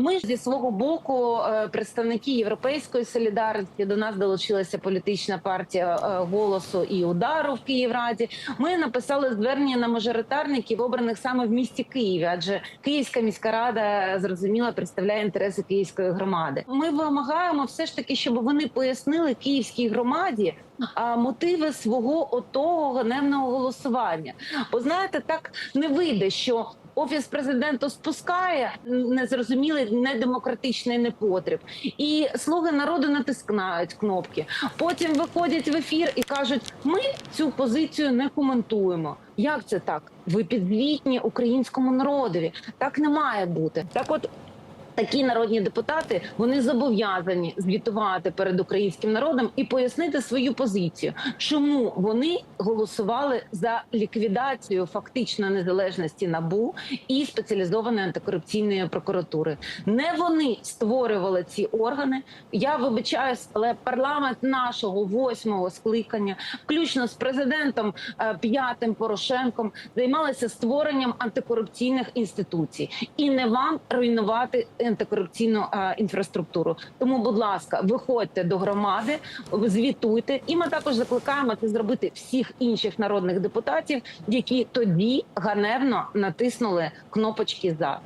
Ми ж зі свого боку, е, представники європейської солідарності, до нас долучилася політична партія е, голосу і удару в Київраді. Ми написали звернення на мажоритарників, обраних саме в місті Києві, адже Київська міська рада зрозуміло представляє інтереси київської громади. Ми вимагаємо все ж таки, щоб вони пояснили київській громаді. Мотиви свого отого ганебного голосування, бо знаєте, так не вийде, що офіс президента спускає незрозумілий недемократичний непотріб, і слуги народу натискають кнопки. Потім виходять в ефір і кажуть: ми цю позицію не коментуємо. Як це так? Ви підзвітні українському народові. Так не має бути. Так, от такі народні депутати вони зобов'язані звітувати перед українським народом і пояснити свою позицію, чому вони голосували за ліквідацію фактично незалежності набу і спеціалізованої антикорупційної прокуратури. Не вони створювали ці органи. Я вибачаюсь, але парламент нашого восьмого скликання, включно з президентом е, п'ятим Порошенком, займалися створенням антикорупційних інституцій, і не вам руйнувати антикорупційну е, інфраструктуру. Тому, будь ласка, виходьте до громади, звітуйте, і ми також закликаємо це зробити всіх інших народних депутатів, які тоді ганебно натиснули кнопочки за.